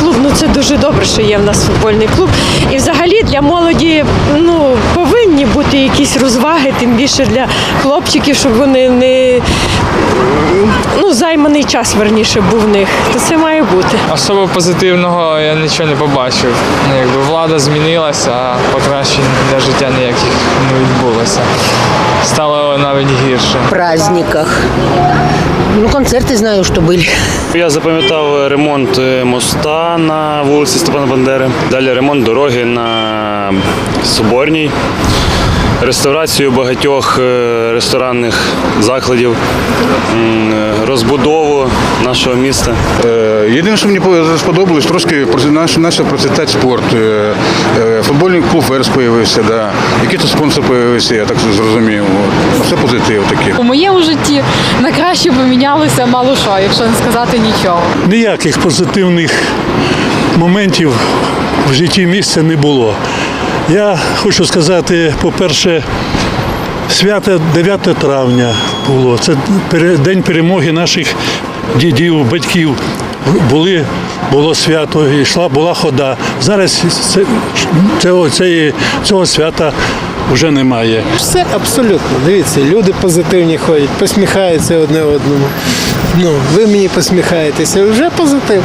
клуб, ну це дуже добре, що є в нас футбольний клуб. І взагалі для молоді ну, повинні якісь розваги, тим більше для хлопчиків, щоб вони не ну, займаний час верніше був в них. То це має бути. Особо позитивного я нічого не побачив. Ну, Якби влада змінилася, а покращень для життя ніяких не відбулося. Стало навіть гірше. праздниках. Ну, концерты знаю, что были. Я запам'ятав ремонт е, моста на вулиці Степана Бандери, далі ремонт дороги на Соборній, реставрацію багатьох е, ресторанних закладів, е, розбудову нашого міста. Е, Єдине, що мені сподобалось, трошки почав процвітати спорт. Футбольний клуб Верс появився, да. який то спонсор появився, я так зрозумів. Все позитив такий. У моєму житті на краще помінялося мало що, якщо не сказати нічого. ніяких позитивних моментів в житті місця не було. Я хочу сказати, по-перше, свято 9 травня було. Це день перемоги наших дідів, батьків. Були, було свято, йшла, була хода. Зараз це, цього, цього свята вже немає. Все абсолютно. Дивіться, люди позитивні ходять, посміхаються одне одному. Ну, ви мені посміхаєтеся, вже позитив.